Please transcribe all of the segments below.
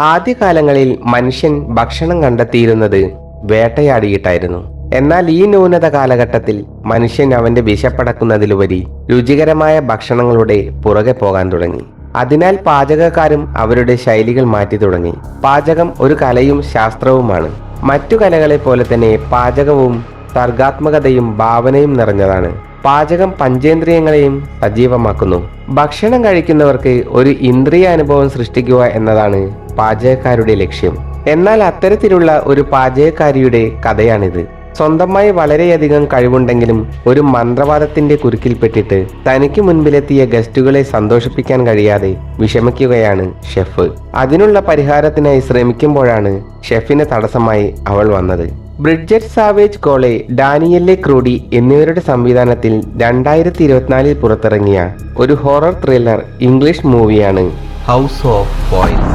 ആദ്യകാലങ്ങളിൽ മനുഷ്യൻ ഭക്ഷണം കണ്ടെത്തിയിരുന്നത് വേട്ടയാടിയിട്ടായിരുന്നു. എന്നാൽ ഈ ന്യൂനത കാലഘട്ടത്തിൽ മനുഷ്യൻ അവന്റെ വിശപ്പടക്കുന്നതിലുപരി രുചികരമായ ഭക്ഷണങ്ങളുടെ പുറകെ പോകാൻ തുടങ്ങി. അതിനാൽ പാചകക്കാരും അവരുടെ ശൈലികൾ മാറ്റി തുടങ്ങി. പാചകം ഒരു കലയും ശാസ്ത്രവുമാണ്. മറ്റു കലകളെ പോലെ തന്നെ പാചകവും സർഗാത്മകതയും ഭാവനയും നിറഞ്ഞതാണ്. പാചകം പഞ്ചേന്ദ്രിയങ്ങളെയും സജീവമാക്കുന്നു. ഭക്ഷണം കഴിക്കുന്നവർക്ക് ഒരു ഇന്ദ്രിയ അനുഭവം സൃഷ്ടിക്കുക എന്നതാണ് പാചകക്കാരുടെ ലക്ഷ്യം. എന്നാൽ അത്തരത്തിലുള്ള ഒരു പാചകക്കാരിയുടെ കഥയാണിത്. സ്വന്തമായി വളരെയധികം കഴിവുണ്ടെങ്കിലും ഒരു മന്ത്രവാദത്തിന്റെ കുരുക്കിൽപ്പെട്ടിട്ട് തനിക്ക് മുൻപിലെത്തിയ ഗസ്റ്റുകളെ സന്തോഷിപ്പിക്കാൻ കഴിയാതെ വിഷമിക്കുകയാണ് ഷെഫ്. അതിനുള്ള പരിഹാരത്തിനായി ശ്രമിക്കുമ്പോഴാണ് ഷെഫിന് തടസ്സമായി അവൾ വന്നത്. ബ്രിഡ്ജറ്റ് സാവേജ് കോളെ ഡാനിയല്ലെ ക്രൂഡി എന്നിവരുടെ സംവിധാനത്തിൽ രണ്ടായിരത്തി ഇരുപത്തിനാലിൽ പുറത്തിറങ്ങിയ ഒരു ഹൊറർ ത്രില്ലർ ഇംഗ്ലീഷ് മൂവിയാണ് ഹൗസ് ഓഫ് ബോയ്സ്.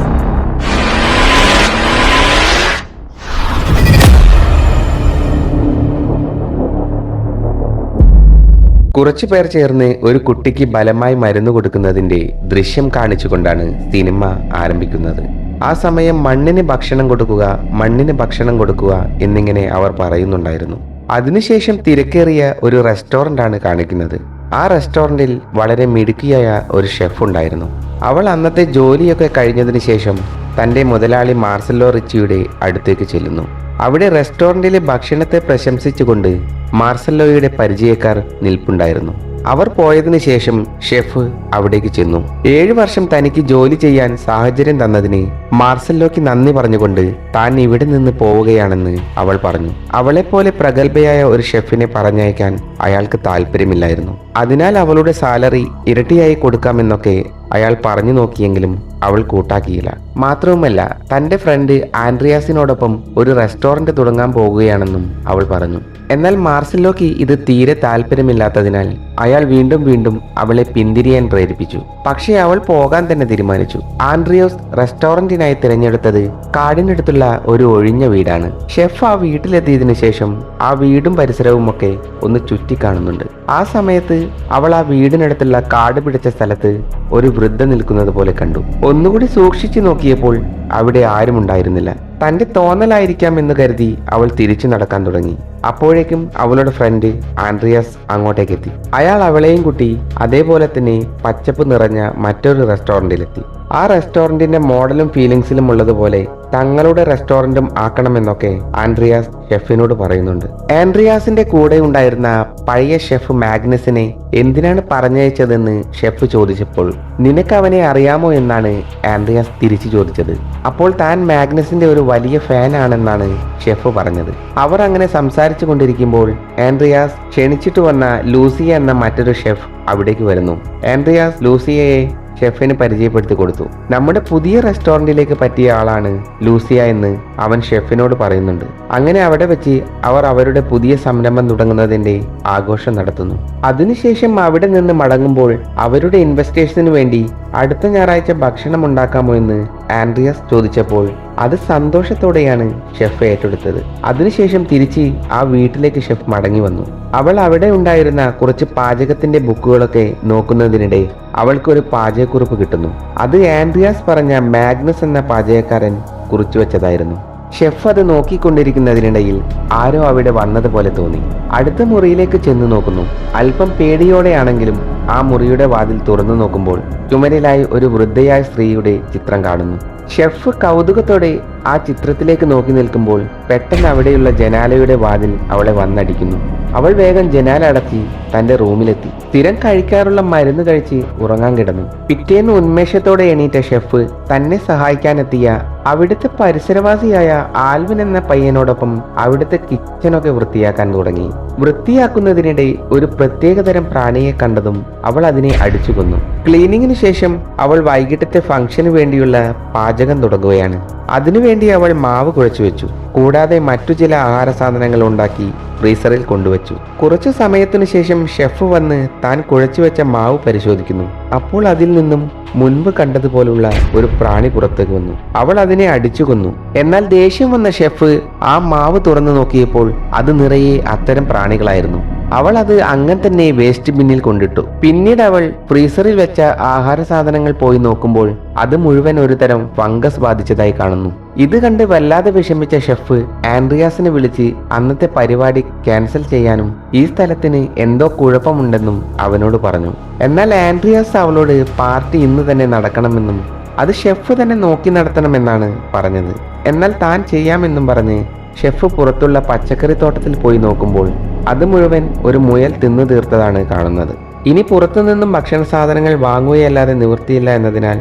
കുറച്ചു പേർ ചേർന്ന് ഒരു കുട്ടിക്ക് ബലമായി മരുന്ന് കൊടുക്കുന്നതിന്റെ ദൃശ്യം കാണിച്ചുകൊണ്ടാണ് സിനിമ ആരംഭിക്കുന്നത്. ആ സമയം മണ്ണിന് ഭക്ഷണം കൊടുക്കുക മണ്ണിന് ഭക്ഷണം കൊടുക്കുക എന്നിങ്ങനെ അവർ പറയുന്നുണ്ടായിരുന്നു. അതിനുശേഷം തിരക്കേറിയ ഒരു റെസ്റ്റോറന്റ് ആണ് കാണിക്കുന്നത്. ആ റെസ്റ്റോറന്റിൽ വളരെ മിടുക്കിയായ ഒരു ഷെഫ് ഉണ്ടായിരുന്നു. അവൾ അന്നത്തെ ജോലിയൊക്കെ കഴിഞ്ഞതിന് ശേഷം തന്റെ മുതലാളി മാർസലോ റിച്ചിയുടെ അടുത്തേക്ക് ചെല്ലുന്നു. അവിടെ റെസ്റ്റോറന്റിലെ ഭക്ഷണത്തെ പ്രശംസിച്ചുകൊണ്ട് മാർസലോയുടെ പരിചയക്കാർ നിൽപ്പുണ്ടായിരുന്നു. അവർ പോയതിനു ശേഷം ഷെഫ് അവിടേക്ക് ചെന്നു. ഏഴു വർഷം തനിക്ക് ജോലി ചെയ്യാൻ സാഹചര്യം തന്നതിന് മാർസലോയ്ക്ക് നന്ദി പറഞ്ഞുകൊണ്ട് താൻ ഇവിടെ നിന്ന് പോവുകയാണെന്ന് അവൾ പറഞ്ഞു. അവളെപ്പോലെ പ്രഗത്ഭയായ ഒരു ഷെഫിനെ പറഞ്ഞയക്കാൻ അയാൾക്ക് താല്പര്യമില്ലായിരുന്നു അതിനാൽ അവളുടെ സാലറി ഇരട്ടിയായി കൊടുക്കാമെന്നൊക്കെ അയാൾ പറഞ്ഞു നോക്കിയെങ്കിലും അവൾ കൂട്ടാക്കിയില്ല. മാത്രവുമല്ല തന്റെ ഫ്രണ്ട് ആൻഡ്രിയാസിനോടൊപ്പം ഒരു റെസ്റ്റോറന്റ് തുടങ്ങാൻ പോകുകയാണെന്നും അവൾ പറഞ്ഞു. എന്നാൽ മാർസിലോക്ക് ഇത് തീരെ താല്പര്യമില്ലാത്തതിനാൽ അയാൾ വീണ്ടും വീണ്ടും അവളെ പിന്തിരിയാൻ പ്രേരിപ്പിച്ചു. പക്ഷേ അവൾ പോകാൻ തന്നെ തീരുമാനിച്ചു. ആൻഡ്രിയോസ് റെസ്റ്റോറന്റിനായി തിരഞ്ഞെടുത്തത് കാടിനടുത്തുള്ള ഒരു ഒഴിഞ്ഞ വീടാണ്. ഷെഫ് ആ വീട്ടിലെത്തിയതിനു ശേഷം ആ വീടും പരിസരവും ഒക്കെ ഒന്ന് ചുറ്റിക്കാണുന്നുണ്ട്. ആ സമയത്ത് അവൾ ആ വീടിനടുത്തുള്ള കാട് പിടിച്ച സ്ഥലത്ത് ഒരു വൃദ്ധ നിൽക്കുന്നത് പോലെ കണ്ടു. ഒന്നുകൂടി സൂക്ഷിച്ചു നോക്കിയപ്പോൾ അവിടെ ആരും ഉണ്ടായിരുന്നില്ല തന്റെ തോന്നലായിരിക്കാം എന്ന് കരുതി അവൾ തിരിച്ചു നടക്കാൻ തുടങ്ങി. അപ്പോഴേക്കും അവളുടെ ഫ്രണ്ട് ആൻഡ്രിയാസ് അങ്ങോട്ടേക്ക് എത്തി അയാൾ അവളെയും കുട്ടി അതേപോലെ തന്നെ പച്ചപ്പ് നിറഞ്ഞ മറ്റൊരു റെസ്റ്റോറന്റിലെത്തി ആ റെസ്റ്റോറന്റിന്റെ മോഡലും ഫീലിംഗ്സിലും ഉള്ളതുപോലെ തങ്ങളുടെ റെസ്റ്റോറന്റും ആക്കണമെന്നൊക്കെ ആൻഡ്രിയാസ് ഷെഫിനോട് പറയുന്നുണ്ട്. ആൻഡ്രിയാസിന്റെ കൂടെ ഉണ്ടായിരുന്ന പഴയ ഷെഫ് മാഗ്നസിനെ എന്തിനാണ് പറഞ്ഞയച്ചതെന്ന് ഷെഫ് ചോദിച്ചപ്പോൾ നിനക്ക് അവനെ അറിയാമോ എന്നാണ് ആൻഡ്രിയാസ് തിരിച്ചു ചോദിച്ചത്. അപ്പോൾ താൻ മാഗ്നസിന്റെ ഒരു വലിയ ഫാൻ ആണെന്നാണ് ഷെഫ് പറഞ്ഞത്. അവർ അങ്ങനെ സംസാരിച്ചു കൊണ്ടിരിക്കുമ്പോൾ ആൻഡ്രിയാസ് ക്ഷണിച്ചിട്ട് വന്ന ലൂസിയ എന്ന മറ്റൊരു ഷെഫ് അവിടേക്ക് വരുന്നു. ആൻഡ്രിയാസ് ലൂസിയയെ ഷെഫിന് പരിചയപ്പെടുത്തി കൊടുത്തു. നമ്മുടെ പുതിയ റെസ്റ്റോറന്റിലേക്ക് പറ്റിയ ആളാണ് ലൂസിയ എന്ന് അവൻ ഷെഫിനോട് പറയുന്നുണ്ട്. അങ്ങനെ അവിടെ വെച്ച് അവർ അവരുടെ പുതിയ സംരംഭം തുടങ്ങുന്നതിന്റെ ആഘോഷം നടത്തുന്നു. അതിനുശേഷം അവിടെ നിന്ന് മടങ്ങുമ്പോൾ അവരുടെ ഇൻവെസ്റ്റേഷനു വേണ്ടി അടുത്ത ഞായറാഴ്ച ഭക്ഷണം ഉണ്ടാക്കാമോ എന്ന് ആൻഡ്രിയാസ് ചോദിച്ചപ്പോൾ അത് സന്തോഷത്തോടെയാണ് ഷെഫ് ഏറ്റെടുത്തത്. അതിനുശേഷം തിരിച്ച് ആ വീട്ടിലേക്ക് ഷെഫ് മടങ്ങി വന്നു. അവൾ അവിടെ ഉണ്ടായിരുന്ന കുറച്ച് പാചകത്തിന്റെ ബുക്കുകളൊക്കെ നോക്കുന്നതിനിടെ അവൾക്കൊരു പാചകക്കുറിപ്പ് കിട്ടുന്നു. അത് ആൻഡ്രിയാസ് പറഞ്ഞ മാഗ്നസ് എന്ന പാചകക്കാരൻ കുറിച്ചു വെച്ചതായിരുന്നു. ഷെഫ് അത് നോക്കിക്കൊണ്ടിരിക്കുന്നതിനിടയിൽ ആരോ അവിടെ വന്നതുപോലെ തോന്നി. അടുത്ത മുറിയിലേക്ക് ചെന്നു നോക്കുന്നു. അല്പം പേടിയോടെയാണെങ്കിലും ആ മുറിയുടെ വാതിൽ തുറന്നു നോക്കുമ്പോൾ ചുമരിലായി ഒരു വൃദ്ധയായ സ്ത്രീയുടെ ചിത്രം കാണുന്നു. ഷെഫ് കൗതുകത്തോടെ ആ ചിത്രത്തിലേക്ക് നോക്കി നിൽക്കുമ്പോൾ പെട്ടെന്ന് അവിടെയുള്ള ജനാലയുടെ വാതിൽ അവളെ വന്നടിക്കുന്നു. അവൾ വേഗം ജനാല അടച്ച് തന്റെ റൂമിലെത്തി. സ്ഥിരം കഴിക്കാറുള്ള മരുന്ന് കഴിച്ച് ഉറങ്ങാൻ കിടന്നു. പിറ്റേന്ന് ഉന്മേഷത്തോടെ എണീറ്റ ഷെഫ് തന്നെ സഹായിക്കാനെത്തിയ അവിടുത്തെ പരിസരവാസിയായ ആൽവിൻ എന്ന പയ്യനോടൊപ്പം അവിടുത്തെ കിച്ചനൊക്കെ വൃത്തിയാക്കാൻ തുടങ്ങി. വൃത്തിയാക്കുന്നതിനിടെ ഒരു പ്രത്യേകതരം പ്രാണിയെ കണ്ടതും അവൾ അതിനെ അടിച്ചു കൊന്നു ക്ലീനിങ്ങിന് ശേഷം അവൾ വൈകിട്ടത്തെ ഫംഗ്ഷന് വേണ്ടിയുള്ള പാചകം തുടങ്ങുകയാണ്. അതിനുവേണ്ടി അവൾ മാവ് കുഴച്ചു വെച്ചു. കൂടാതെ മറ്റു ചില ആഹാര സാധനങ്ങൾ ഉണ്ടാക്കി ഫ്രീസറിൽ കൊണ്ടുവച്ചു. കുറച്ചു സമയത്തിനു ശേഷം ഷെഫ് വന്ന് താൻ കുഴച്ചു വെച്ച മാവ് പരിശോധിക്കുന്നു. അപ്പോൾ അതിൽ നിന്നും മുൻപ് കണ്ടതുപോലുള്ള ഒരു പ്രാണി പുറത്തേക്ക് വന്നു. അവൾ അതിനെ അടിച്ചു കൊന്നു. എന്നാൽ ദേഷ്യം വന്ന ഷെഫ് ആ മാവ് തുറന്നു നോക്കിയപ്പോൾ അത് നിറയെ അത്തരം പ്രാണികളായിരുന്നു. അവൾ അത് അങ്ങനെ തന്നെ വേസ്റ്റ് ബിന്നിൽ കൊണ്ടിട്ടു. പിന്നീട് അവൾ ഫ്രീസറിൽ വെച്ച ആഹാര സാധനങ്ങൾ പോയി നോക്കുമ്പോൾ അത് മുഴുവൻ ഒരു തരം ഫംഗസ് ബാധിച്ചതായി കാണുന്നു. ഇത് കണ്ട് വല്ലാതെ വിഷമിച്ച ഷെഫ് ആൻഡ്രിയാസിനെ വിളിച്ച് അന്നത്തെ പരിപാടി ക്യാൻസൽ ചെയ്യാനും ഈ സ്ഥലത്തിന് എന്തോ കുഴപ്പമുണ്ടെന്നും അവനോട് പറഞ്ഞു. എന്നാൽ ആൻഡ്രിയാസ് അവളോട് പാർട്ടി ഇന്ന് തന്നെ നടക്കണമെന്നും അത് ഷെഫ് തന്നെ നോക്കി നടത്തണമെന്നാണ് പറഞ്ഞത്. എന്നാൽ താൻ ചെയ്യാമെന്നും പറഞ്ഞ് ഷെഫ് പുറത്തുള്ള പച്ചക്കറി തോട്ടത്തിൽ പോയി നോക്കുമ്പോൾ അത് മുഴുവൻ ഒരു മുയൽ തിന്നു തീർത്തതാണ് കാണുന്നത്. ഇനി പുറത്തുനിന്നും ഭക്ഷണ സാധനങ്ങൾ വാങ്ങുകയല്ലാതെ നിവൃത്തിയില്ല എന്നതിനാൽ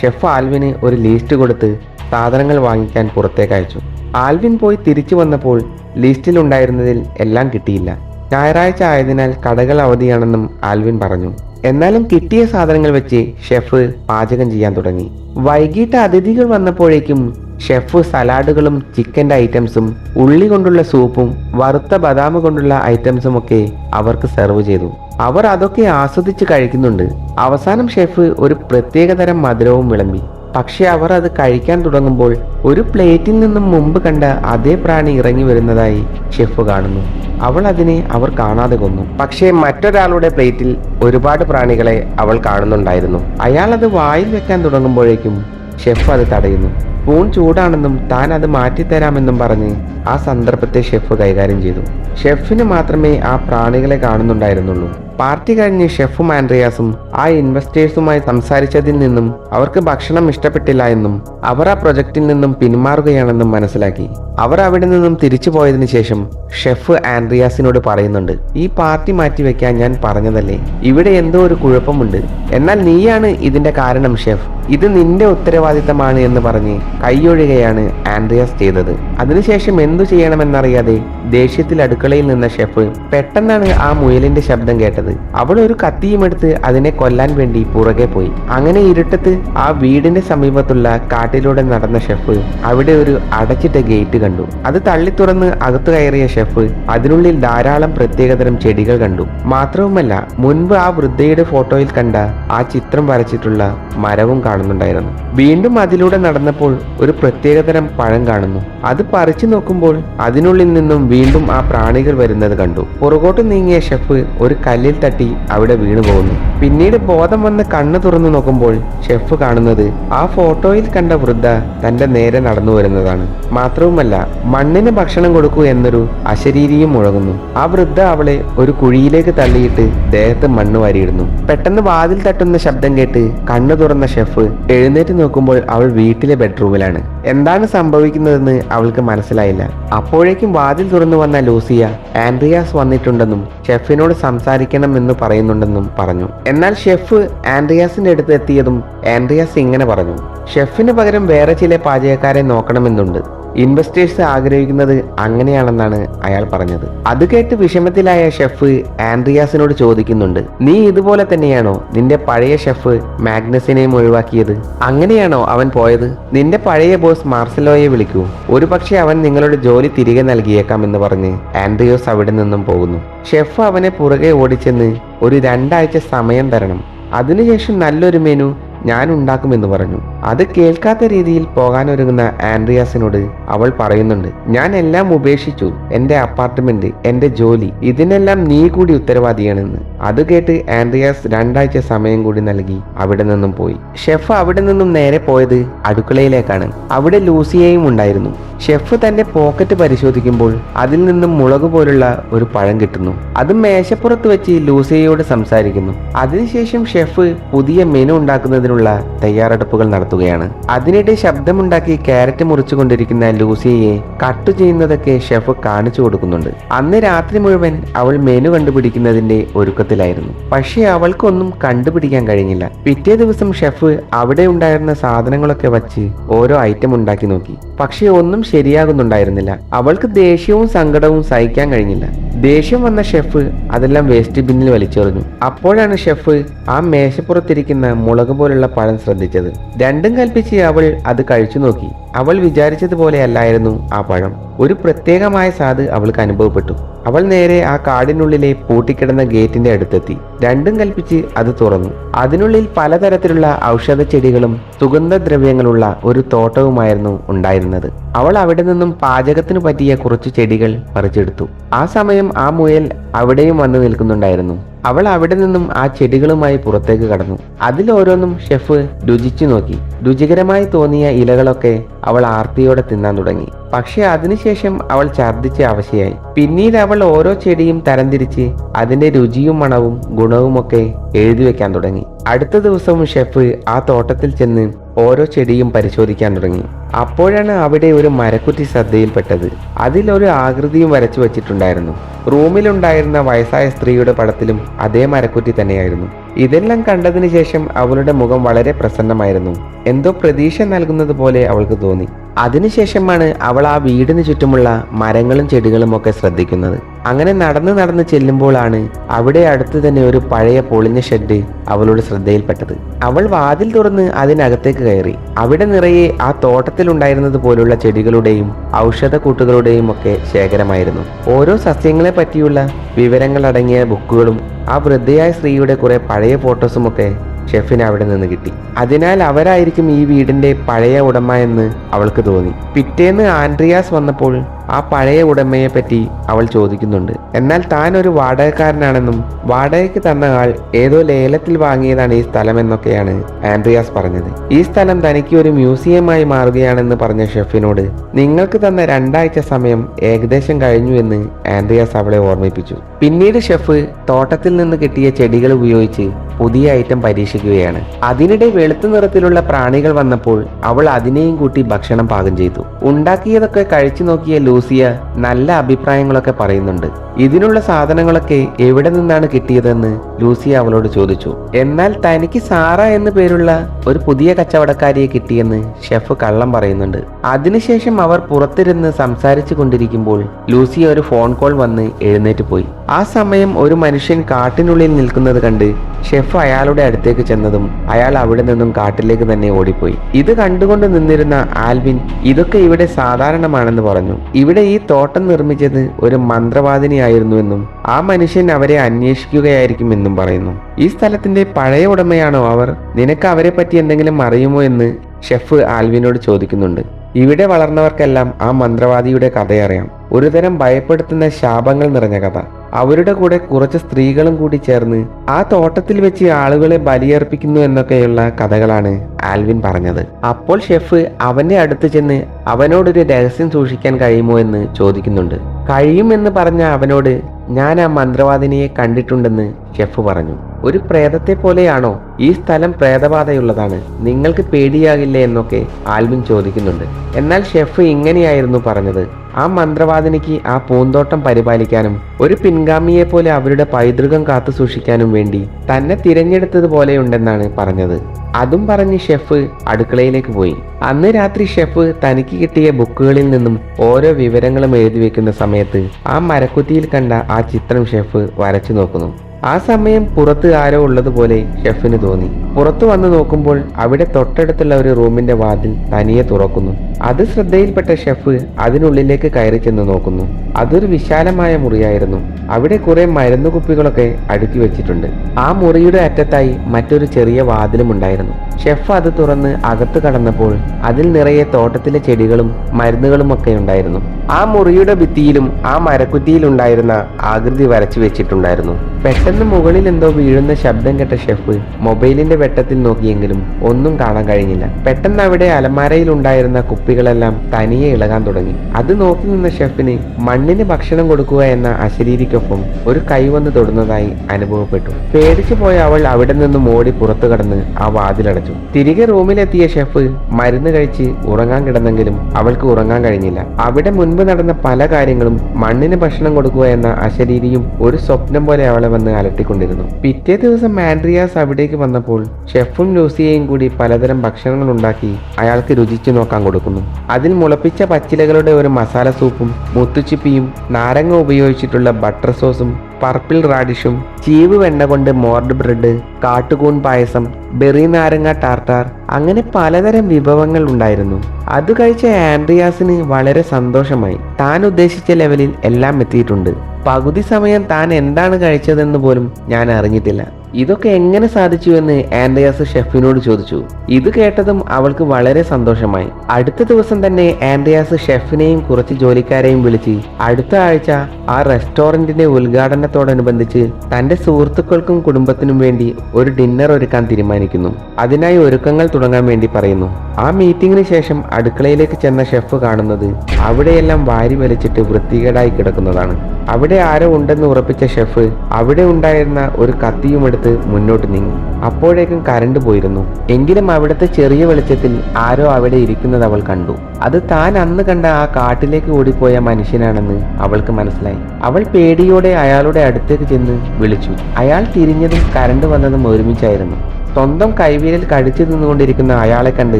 ഷെഫ് ആൽവിന് ഒരു ലീസ്റ്റ് കൊടുത്ത് സാധനങ്ങൾ വാങ്ങിക്കാൻ പുറത്തേക്ക് അയച്ചു. ആൽവിൻ പോയി തിരിച്ചു വന്നപ്പോൾ ലിസ്റ്റിൽ ഉണ്ടായിരുന്നതിൽ എല്ലാം കിട്ടിയില്ല. ഞായറാഴ്ച ആയതിനാൽ കടകൾ അവധിയാണെന്നും ആൽവിൻ പറഞ്ഞു. എന്നാലും കിട്ടിയ സാധനങ്ങൾ വെച്ച് ഷെഫ് പാചകം ചെയ്യാൻ തുടങ്ങി. വൈകിട്ട് അതിഥികൾ വന്നപ്പോഴേക്കും ഷെഫ് സലാഡുകളും ചിക്കന്റെ ഐറ്റംസും ഉള്ളി കൊണ്ടുള്ള സൂപ്പും വറുത്ത ബദാം കൊണ്ടുള്ള ഐറ്റംസും ഒക്കെ അവർക്ക് സെർവ് ചെയ്തു. അവർ അതൊക്കെ ആസ്വദിച്ച് കഴിക്കുന്നുണ്ട്. അവസാനം ഷെഫ് ഒരു പ്രത്യേകതരം മധുരവും വിളമ്പി. പക്ഷെ അവർ അത് കഴിക്കാൻ തുടങ്ങുമ്പോൾ ഒരു പ്ലേറ്റിൽ നിന്നും മുമ്പ് കണ്ട അതേ പ്രാണി ഇറങ്ങി വരുന്നതായി ഷെഫ് കാണുന്നു. അവൾ അതിനെ അവർ കാണാതെ കൊന്നു. പക്ഷേ മറ്റൊരാളുടെ പ്ലേറ്റിൽ ഒരുപാട് പ്രാണികളെ അവൾ കാണുന്നുണ്ടായിരുന്നു. അയാൾ അത് വായിൽ വെക്കാൻ തുടങ്ങുമ്പോഴേക്കും ഷെഫ് അത് തടയുന്നു. സ്പൂൺ ചൂടാണെന്നും താൻ അത് മാറ്റിത്തരാമെന്നും പറഞ്ഞ് ആ സന്ദർഭത്തെ ഷെഫ് കൈകാര്യം ചെയ്തു. ഷെഫിന് മാത്രമേ ആ പ്രാണികളെ കാണുന്നുണ്ടായിരുന്നുള്ളൂ. പാർട്ടി കഴിഞ്ഞ് ഷെഫും ആൻഡ്രിയാസും ആ ഇൻവെസ്റ്റേഴ്സുമായി സംസാരിച്ചതിൽ നിന്നും അവർക്ക് ഭക്ഷണം ഇഷ്ടപ്പെട്ടില്ല എന്നും അവർ ആ പ്രൊജക്റ്റിൽ നിന്നും പിന്മാറുകയാണെന്നും മനസ്സിലാക്കി. അവർ അവിടെ നിന്നും തിരിച്ചു പോയതിനു ശേഷം ഷെഫ് ആൻഡ്രിയാസിനോട് പറയുന്നുണ്ട് ഈ പാർട്ടി മാറ്റിവെക്കാൻ ഞാൻ പറഞ്ഞതല്ലേ? ഇവിടെ എന്തോ ഒരു കുഴപ്പമുണ്ട്. എന്നാൽ നീയാണ് ഇതിന്റെ കാരണം ഷെഫ്. ഇത് നിന്റെ ഉത്തരവാദിത്തമാണ് എന്ന് പറഞ്ഞ് കൈയൊഴുകയാണ് ആൻഡ്രിയാസ് ചെയ്തത്. അതിനുശേഷം എന്തു ചെയ്യണമെന്നറിയാതെ ദേഷ്യത്തിൽ അടുക്കളയിൽ നിന്ന ഷെഫ് പെട്ടെന്നാണ് ആ മുയലിന്റെ ശബ്ദം കേട്ടത്. അവൾ ഒരു കത്തിയും എടുത്ത് അതിനെ കൊല്ലാൻ വേണ്ടി പുറകെ പോയി. അങ്ങനെ ഇരുട്ടത്ത് ആ വീടിന്റെ സമീപത്തുള്ള കാട്ടിലൂടെ നടന്ന ഷെഫ് അവിടെ ഒരു അടച്ചിട്ട ഗേറ്റ് കണ്ടു. അത് തള്ളി തുറന്ന് അകത്തു കയറിയ ഷെഫ് അതിനുള്ളിൽ ധാരാളം പ്രത്യേകതരം ചെടികൾ കണ്ടു. മാത്രവുമല്ല മുൻപ് ആ വൃദ്ധയുടെ ഫോട്ടോയിൽ കണ്ട ആ ചിത്രം വരച്ചിട്ടുള്ള മരവും കാണുന്നുണ്ടായിരുന്നു. വീണ്ടും അതിലൂടെ നടന്നപ്പോൾ ഒരു പ്രത്യേകതരം പഴം കാണുന്നു. അത് പറിച്ചു നോക്കുമ്പോൾ അതിനുള്ളിൽ നിന്നും വീണ്ടും ആ പ്രാണികൾ വരുന്നത് കണ്ടു. പുറകോട്ട് നീങ്ങിയ ഷെഫ് ഒരു കല്ലിൽ തട്ടി അവിടെ വീണു പോകുന്നു. പിന്നീട് ബോധം വന്ന് കണ്ണു തുറന്നു നോക്കുമ്പോൾ ഷെഫ് കാണുന്നത് ആ ഫോട്ടോയിൽ കണ്ട വൃദ്ധ തന്റെ നേരെ നടന്നു വരുന്നതാണ്. മാത്രവുമല്ല മണ്ണിന് ഭക്ഷണം കൊടുക്കൂ എന്നൊരു അശരീരിയും മുഴങ്ങുന്നു. ആ വൃദ്ധ അവളെ ഒരു കുഴിയിലേക്ക് തള്ളിയിട്ട് ദേഹത്ത് മണ്ണ് വാരിയിടുന്നു. പെട്ടെന്ന് വാതിൽ തട്ടുന്ന ശബ്ദം കേട്ട് കണ്ണു തുറന്ന ഷെഫ് എഴുന്നേറ്റ് നോക്കുമ്പോൾ അവൾ വീട്ടിലെ ബെഡ്റൂമിലാണ്. എന്താണ് സംഭവിക്കുന്നതെന്ന് അവൾക്ക് മനസ്സിലായില്ല. അപ്പോഴേക്കും വാതിൽ തുറന്നു വന്ന ലൂസിയ ആൻഡ്രിയാസ് വന്നിട്ടുണ്ടെന്നും ഷെഫിനോട് സംസാരിക്കണം എന്ന് പറയുന്നുണ്ടെന്നും പറഞ്ഞു. എന്നാൽ ഷെഫ് ആൻഡ്രിയാസിന്റെ അടുത്ത് എത്തിയതും ആൻഡ്രിയാസ് ഇങ്ങനെ പറഞ്ഞു. ഷെഫിന് പകരം വേറെ ചില പാചകക്കാരെ നോക്കണമെന്നുണ്ട്. ഇൻവെസ്റ്റേഴ്സ് ആഗ്രഹിക്കുന്നത് അങ്ങനെയാണെന്നാണ് അയാൾ പറഞ്ഞത്. അത് കേട്ട് വിഷമത്തിലായ ഷെഫ് ആൻഡ്രിയാസിനോട് ചോദിക്കുന്നുണ്ട് നീ ഇതുപോലെ തന്നെയാണോ നിന്റെ പഴയ ഷെഫ് മാഗ്നസിനെയും ഒഴിവാക്കിയത്? അങ്ങനെയാണോ അവൻ പോയത്? നിന്റെ പഴയ ബോസ് മാർസലോയെ വിളിക്കൂ. ഒരു അവൻ നിങ്ങളുടെ ജോലി തിരികെ നൽകിയേക്കാം എന്ന് പറഞ്ഞ് ആൻഡ്രിയോസ് അവിടെ നിന്നും പോകുന്നു. ഷെഫ് അവനെ പുറകെ ഓടിച്ചെന്ന് ഒരു രണ്ടാഴ്ച സമയം തരണം. അതിനുശേഷം നല്ലൊരു മെനു ഞാൻ ഉണ്ടാക്കുമെന്ന് പറഞ്ഞു. അത് കേൾക്കാത്ത രീതിയിൽ പോകാനൊരുങ്ങുന്ന ആൻഡ്രിയാസിനോട് അവൾ പറയുന്നുണ്ട് ഞാൻ എല്ലാം ഉപേക്ഷിച്ചു. എന്റെ അപ്പാർട്ട്മെന്റ് എന്റെ ജോലി ഇതിനെല്ലാം നീ കൂടി ഉത്തരവാദിയാണെന്ന്. അത് കേട്ട് ആൻഡ്രിയാസ് രണ്ടാഴ്ച സമയം കൂടി നൽകി അവിടെ നിന്നും പോയി. ഷെഫ് അവിടെ നിന്നും നേരെ പോയത് അടുക്കളയിലേക്കാണ്. അവിടെ ലൂസിയയും ഉണ്ടായിരുന്നു. ഷെഫ് തന്റെ പോക്കറ്റ് പരിശോധിക്കുമ്പോൾ അതിൽ നിന്നും മുളക് പോലുള്ള ഒരു പഴം കിട്ടുന്നു. അത് മേശപ്പുറത്ത് വെച്ച് ലൂസിയയോട് സംസാരിക്കുന്നു. അതിനുശേഷം ഷെഫ് പുതിയ മെനു ഉണ്ടാക്കുന്നതിനുള്ള തയ്യാറെടുപ്പുകൾ നടത്തുകയാണ്. അതിനിടെ ശബ്ദമുണ്ടാക്കി ക്യാരറ്റ് മുറിച്ചുകൊണ്ടിരിക്കുന്ന ലൂസിയയെ കട്ട് ചെയ്യുന്നതൊക്കെ ഷെഫ് കാണിച്ചു കൊടുക്കുന്നുണ്ട്. അന്ന് രാത്രി മുഴുവൻ അവൾ മെനു കണ്ടുപിടിക്കുന്നതിന്റെ ഒരുക്കത്തിലായിരുന്നു പക്ഷേ അവൾക്കൊന്നും കണ്ടുപിടിക്കാൻ കഴിഞ്ഞില്ല. പിറ്റേ ദിവസം ഷെഫ് അവിടെ ഉണ്ടായിരുന്ന സാധനങ്ങളൊക്കെ വച്ച് ഓരോ ഐറ്റം ഉണ്ടാക്കി നോക്കി. പക്ഷേ ഒന്നും ശരിയാകുന്നുണ്ടായിരുന്നില്ല. അവൾക്ക് ദേഷ്യവും സങ്കടവും സഹിക്കാൻ കഴിഞ്ഞില്ല. ദേഷ്യം വന്ന ഷെഫ് അതെല്ലാം വേസ്റ്റ് ബിന്നിൽ വലിച്ചെറിഞ്ഞു. അപ്പോഴാണ് ഷെഫ് ആ മേശപ്പുറത്തിരിക്കുന്ന മുളക് പോലുള്ള പഴം ശ്രദ്ധിച്ചത്. രണ്ടും കൽപ്പിച്ച് അവൾ അത് കഴിച്ചു നോക്കി. അവൾ വിചാരിച്ചതുപോലെ അല്ലായിരുന്നു ആ പഴം. ഒരു പ്രത്യേകമായ സാധ് അവൾക്ക് അനുഭവപ്പെട്ടു. അവൾ നേരെ ആ കാടിനുള്ളിലെ പൂട്ടിക്കിടന്ന ഗേറ്റിന്റെ അടുത്തെത്തി. രണ്ടും കൽപ്പിച്ച് അത് തുറന്നു. അതിനുള്ളിൽ പലതരത്തിലുള്ള ഔഷധ ചെടികളും സുഗന്ധദ്രവ്യങ്ങളുള്ള ഒരു തോട്ടവുമായിരുന്നു ഉണ്ടായിരുന്നത്. അവൾ അവിടെ നിന്നും പാചകത്തിന് പറ്റിയ കുറച്ച് ചെടികൾ പറിച്ചെടുത്തു. ആ സമയം ആ മുയൽ അവിടെയും വന്നു നിൽക്കുന്നുണ്ടായിരുന്നു. അവൾ അവിടെ നിന്നും ആ ചെടികളുമായി പുറത്തേക്ക് കടന്നു. അതിലോരോന്നും ഷെഫ് രുചിച്ചു നോക്കി. രുചികരമായി തോന്നിയ ഇലകളൊക്കെ അവൾ ആർത്തിയോടെ തിന്നാൻ തുടങ്ങി. പക്ഷെ അതിനുശേഷം അവൾ ഛർദ്ദിച്ച് അവശയായി. പിന്നീട് അവൾ ഓരോ ചെടിയും തരംതിരിച്ച് അതിന്റെ രുചിയും മണവും ഗുണവുമൊക്കെ എഴുതി വെക്കാൻ തുടങ്ങി. അടുത്ത ദിവസവും ഷെഫ് ആ തോട്ടത്തിൽ ചെന്ന് ഓരോ ചെടിയും പരിശോധിക്കാൻ തുടങ്ങി. അപ്പോഴാണ് അവിടെ ഒരു മരക്കുറ്റി ശ്രദ്ധയിൽപ്പെട്ടത്. അതിലൊരു ആകൃതിയും വരച്ചു വച്ചിട്ടുണ്ടായിരുന്നു. റൂമിലുണ്ടായിരുന്ന വയസ്സായ സ്ത്രീയുടെ പടത്തിലും അതേ മരക്കുറ്റി തന്നെയായിരുന്നു. ഇതെല്ലാം കണ്ടതിന് ശേഷം അവളുടെ മുഖം വളരെ പ്രസന്നമായിരുന്നു. എന്തോ പ്രതീക്ഷ നൽകുന്നത് പോലെ അവൾക്ക് തോന്നി. അതിനുശേഷമാണ് അവൾ ആ വീടിന് ചുറ്റുമുള്ള മരങ്ങളും ചെടികളും ഒക്കെ ശ്രദ്ധിക്കുന്നത്. അങ്ങനെ നടന്ന് നടന്ന് ചെല്ലുമ്പോഴാണ് അവിടെ അടുത്ത് തന്നെ ഒരു പഴയ പൊളിഞ്ഞ ഷെഡ് അവളുടെ ശ്രദ്ധയിൽപ്പെട്ടത്. അവൾ വാതിൽ തുറന്ന് അതിനകത്തേക്ക് കയറി. അവിടെ നിറയെ ആ തോട്ടത്തിലുണ്ടായിരുന്നത് പോലുള്ള ചെടികളുടെയും ഔഷധക്കൂട്ടുകളുടെയും ഒക്കെ ശേഖരമായിരുന്നു. ഓരോ സസ്യങ്ങളെ പറ്റിയുള്ള വിവരങ്ങൾ അടങ്ങിയ ബുക്കുകളും ആ വൃദ്ധയായ സ്ത്രീയുടെ കുറെ പഴയ ഫോട്ടോസുമൊക്കെ ഷെഫിന് അവിടെ നിന്ന് കിട്ടി. അതിനാൽ അവരായിരിക്കും ഈ വീടിന്റെ പഴയ ഉടമ എന്ന് അവൾക്ക് തോന്നി. പിറ്റേന്ന് ആൻഡ്രിയാസ് വന്നപ്പോൾ ആ പഴയ ഉടമയെ പറ്റി അവൾ ചോദിക്കുന്നുണ്ട്. എന്നാൽ താൻ ഒരു വാടകക്കാരനാണെന്നും വാടകയ്ക്ക് തന്ന ആൾ ഏതോ ലേലത്തിൽ വാങ്ങിയതാണ് ഈ സ്ഥലം എന്നൊക്കെയാണ് ആൻഡ്രിയാസ് പറഞ്ഞത്. ഈ സ്ഥലം തനിക്ക് ഒരു മ്യൂസിയമായി മാറുകയാണെന്ന് പറഞ്ഞ ഷെഫിനോട് നിങ്ങൾക്ക് തന്ന രണ്ടാഴ്ച സമയം ഏകദേശം കഴിഞ്ഞു എന്ന് ആൻഡ്രിയാസ് അവളെ ഓർമ്മിപ്പിച്ചു. പിന്നീട് ഷെഫ് തോട്ടത്തിൽ നിന്ന് കിട്ടിയ ചെടികൾ ഉപയോഗിച്ച് പുതിയ ഐറ്റം പരീക്ഷിക്കുകയാണ്. അതിനിടെ വെളുത്ത നിറത്തിലുള്ള പ്രാണികൾ വന്നപ്പോൾ അവൾ അതിനെയും കൂട്ടി ഭക്ഷണം പാകം ചെയ്തു. ഉണ്ടാക്കിയതൊക്കെ കഴിച്ചു നോക്കിയ ലൂസിയ നല്ല അഭിപ്രായങ്ങളൊക്കെ പറയുന്നുണ്ട്. ഇതിനുള്ള സാധനങ്ങളൊക്കെ എവിടെ നിന്നാണ് കിട്ടിയതെന്ന് ലൂസിയ അവളോട് ചോദിച്ചു. എന്നാൽ തനിക്ക് സാറ എന്ന് പേരുള്ള ഒരു പുതിയ കച്ചവടക്കാരിയെ കിട്ടിയെന്ന് ഷെഫ് കള്ളം പറയുന്നുണ്ട്. അതിനുശേഷം അവർ പുറത്തിരുന്ന് സംസാരിച്ചു കൊണ്ടിരിക്കുമ്പോൾ ലൂസിയ ഒരു ഫോൺ കോൾ വന്ന് എഴുന്നേറ്റ് പോയി. ആ സമയം ഒരു മനുഷ്യൻ കാട്ടിനുള്ളിൽ നിൽക്കുന്നത് കണ്ട് ഷെഫ് അയാളുടെ അടുത്തേക്ക് ചെന്നതും അയാൾ അവിടെ നിന്നും കാട്ടിലേക്ക് തന്നെ ഓടിപ്പോയി. ഇത് കണ്ടുകൊണ്ട് നിന്നിരുന്ന ആൽവിൻ ഇതൊക്കെ ഇവിടെ സാധാരണമാണെന്ന് പറഞ്ഞു. ഇവിടെ ഈ തോട്ടം നിർമ്മിച്ചത് ഒരു മന്ത്രവാദിനിയായിരുന്നുവെന്നും ആ മനുഷ്യൻ അവരെ അന്വേഷിക്കുകയായിരിക്കുമെന്നും പറയുന്നു. ഈ സ്ഥലത്തിന്റെ പഴയ ഉടമയാണോ അവർ? നിനക്ക് അവരെ പറ്റി എന്തെങ്കിലും അറിയുമോ എന്ന് ഷെഫ് ആൽവിനോട് ചോദിക്കുന്നുണ്ട്. ഇവിടെ വളർന്നവർക്കെല്ലാം ആ മന്ത്രവാദിയുടെ കഥയറിയാം. ഒരുതരം ഭയപ്പെടുത്തുന്ന ശാപങ്ങൾ നിറഞ്ഞ കഥ. അവരുടെ കൂടെ കുറച്ച് സ്ത്രീകളും കൂടി ചേർന്ന് ആ തോട്ടത്തിൽ വെച്ച് ആളുകളെ ബലിയർപ്പിക്കുന്നു എന്നൊക്കെയുള്ള കഥകളാണ് ആൽവിൻ പറഞ്ഞത്. അപ്പോൾ ഷെഫ് അവന്റെ അടുത്ത് ചെന്ന് അവനോടൊരു രഹസ്യം സൂക്ഷിക്കാൻ കഴിയുമോ എന്ന് ചോദിക്കുന്നുണ്ട്. കഴിയുമെന്ന് പറഞ്ഞ അവനോട് ഞാൻ ആ മന്ത്രവാദിനിയെ കണ്ടിട്ടുണ്ടെന്ന് ഷെഫ് പറഞ്ഞു. ഒരു പ്രേതത്തെ പോലെയാണോ? ഈ സ്ഥലം പ്രേതബാധയുള്ളതാണ്. നിങ്ങൾക്ക് പേടിയാകില്ലേ എന്നൊക്കെ ആൽവിൻ ചോദിക്കുന്നുണ്ട്. എന്നാൽ ഷെഫ് ഇങ്ങനെയായിരുന്നു പറഞ്ഞത്. ആ മന്ത്രവാദിനിക്ക് ആ പൂന്തോട്ടം പരിപാലിക്കാനും ഒരു പിൻഗാമിയെ പോലെ അവരുടെ പൈതൃകം കാത്തു സൂക്ഷിക്കാനും വേണ്ടി തന്നെ തിരഞ്ഞെടുത്തതുപോലെയുണ്ടെന്നാണ് പറഞ്ഞത്. അതും പറഞ്ഞ് ഷെഫ് അടുക്കളയിലേക്ക് പോയി. അന്ന് രാത്രി ഷെഫ് തനിക്ക് കിട്ടിയ ബുക്കുകളിൽ നിന്നും ഓരോ വിവരങ്ങളും എഴുതി വെക്കുന്ന സമയത്ത് ആ മരക്കുത്തിയിൽ കണ്ട ആ ചിത്രം ഷെഫ് വരച്ചു നോക്കുന്നു. ആ സമയം പുറത്ത് ആരോ ഉള്ളതുപോലെ ഷെഫിന് തോന്നി. പുറത്തു വന്ന് നോക്കുമ്പോൾ അവിടെ തൊട്ടടുത്തുള്ള ഒരു റൂമിന്റെ വാതിൽ തനിയെ തുറക്കുന്നു. അത് ശ്രദ്ധയിൽപ്പെട്ട ഷെഫ് അതിനുള്ളിലേക്ക് കയറി ചെന്ന് നോക്കുന്നു. അതൊരു വിശാലമായ മുറിയായിരുന്നു. അവിടെ കുറെ മരുന്നുകുപ്പികളൊക്കെ അടുക്കി വെച്ചിട്ടുണ്ട്. ആ മുറിയുടെ അറ്റത്തായി മറ്റൊരു ചെറിയ വാതിലും ഉണ്ടായിരുന്നു. ഷെഫ് അത് തുറന്ന് അകത്ത് കടന്നപ്പോൾ അതിൽ നിറയെ തോട്ടത്തിലെ ചെടികളും മരുന്നുകളും ഒക്കെ ഉണ്ടായിരുന്നു. ആ മുറിയുടെ ഭിത്തിയിലും ആ മരക്കുറ്റിയിലുണ്ടായിരുന്ന ആകൃതി വരച്ചു വെച്ചിട്ടുണ്ടായിരുന്നു. പെട്ടെന്ന് മുകളിൽ എന്തോ വീഴുന്ന ശബ്ദം കേട്ട ഷെഫ് മൊബൈലിന്റെ വെട്ടത്തിൽ നോക്കിയെങ്കിലും ഒന്നും കാണാൻ കഴിഞ്ഞില്ല. പെട്ടെന്ന് അവിടെ അലമാരയിൽ ഉണ്ടായിരുന്ന കുപ്പികളെല്ലാം തനിയെ ഇളകാൻ തുടങ്ങി. അത് നോക്കി നിന്ന ഷെഫിന് മണ്ണിന് ഭക്ഷണം കൊടുക്കുക എന്ന അശരീരിക്കൊപ്പം ഒരു കൈ വന്ന് തൊടുന്നതായി അനുഭവപ്പെട്ടു. പേടിച്ചു പോയ അവൾ അവിടെ നിന്നും ഓടി പുറത്തു കടന്ന് ആ വാതിലടച്ചു. തിരികെ റൂമിലെത്തിയ ഷെഫ് മരുന്ന് കഴിച്ച് ഉറങ്ങാൻ കിടന്നെങ്കിലും അവൾക്ക് ഉറങ്ങാൻ കഴിഞ്ഞില്ല. അവിടെ മുൻപ് നടന്ന പല കാര്യങ്ങളും മണ്ണിന് ഭക്ഷണം കൊടുക്കുക എന്ന അശരീരിയും ഒരു സ്വപ്നം പോലെ അവളെ വന്ന് അലട്ടിക്കൊണ്ടിരുന്നു. പിറ്റേ ദിവസം ആൻഡ്രിയാസ് അവിടേക്ക് വന്നപ്പോൾ ഷെഫും ലൂസിയയും കൂടി പലതരം ഭക്ഷണങ്ങൾ ഉണ്ടാക്കി അയാൾക്ക് രുചിച്ചു നോക്കാൻ കൊടുക്കുന്നു. അതിൽ മുളപ്പിച്ച പച്ചിലകളുടെ ഒരു മസാല സൂപ്പും മുത്തുച്ചിപ്പിയും നാരങ്ങ ഉപയോഗിച്ചിട്ടുള്ള ബട്ടർ സോസും പർപ്പിൾ റാഡിഷും ചീവ് വെണ്ണ കൊണ്ട് മോർഡ് ബ്രെഡ് കാട്ടുകൂൺ പായസം ബെറി നാരങ്ങ ടാർട്ടാർ അങ്ങനെ പലതരം വിഭവങ്ങൾ ഉണ്ടായിരുന്നു. അത് കഴിച്ച ആൻഡ്രിയാസിന് വളരെ സന്തോഷമായി. താൻ ഉദ്ദേശിച്ച ലെവലിൽ എല്ലാം എത്തിയിട്ടുണ്ട്. പകുതി സമയം താൻ എന്താണ് കഴിച്ചതെന്ന് പോലും ഞാൻ അറിഞ്ഞിട്ടില്ല. ഇതൊക്കെ എങ്ങനെ സാധിച്ചു എന്ന് ആൻഡ്രിയാസ് ഷെഫിനോട് ചോദിച്ചു. ഇത് കേട്ടതും അവൾക്ക് വളരെ സന്തോഷമായി. അടുത്ത ദിവസം തന്നെ ആൻഡ്രിയാസ് ഷെഫിനെയും കുറച്ച് ജോലിക്കാരെയും വിളിച്ച് അടുത്ത ആഴ്ച ആ റെസ്റ്റോറന്റിന്റെ ഉദ്ഘാടനത്തോടനുബന്ധിച്ച് തന്റെ സുഹൃത്തുക്കൾക്കും കുടുംബത്തിനും വേണ്ടി ഒരു ഡിന്നർ ഒരുക്കാൻ തീരുമാനിക്കുന്നു. അതിനായി ഒരുക്കങ്ങൾ തുടങ്ങാൻ വേണ്ടി പറയുന്നു. ആ മീറ്റിംഗിന് ശേഷം അടുക്കളയിലേക്ക് ചെന്ന ഷെഫ് കാണുന്നത് അവിടെയെല്ലാം വാരി വലിച്ചിട്ട് വൃത്തികേടായി കിടക്കുന്നതാണ്. അവിടെ ആരോ ഉണ്ടെന്ന് ഉറപ്പിച്ച ഷെഫ് അവിടെ ഉണ്ടായിരുന്ന ഒരു കത്തിയും എടുത്ത് മുന്നോട്ട് നീങ്ങി. അപ്പോഴേക്കും കരണ്ട് പോയിരുന്നു. എങ്കിലും അവിടുത്തെ ചെറിയ വെളിച്ചത്തിൽ ആരോ അവിടെ ഇരിക്കുന്നത് അവൾ കണ്ടു. അത് താൻ അന്ന് കണ്ട ആ കാട്ടിലേക്ക് ഓടിപ്പോയ മനുഷ്യനാണെന്ന് അവൾക്ക് മനസ്സിലായി. അവൾ പേടിയോടെ അയാളുടെ അടുത്തേക്ക് ചെന്ന് വിളിച്ചു. അയാൾ തിരിഞ്ഞതും കരണ്ട് വന്നതും ഒരുമിച്ചായിരുന്നു. സ്വന്തം കൈവീലിൽ കടിച്ചു നിന്നുകൊണ്ടിരിക്കുന്ന അയാളെ കണ്ട്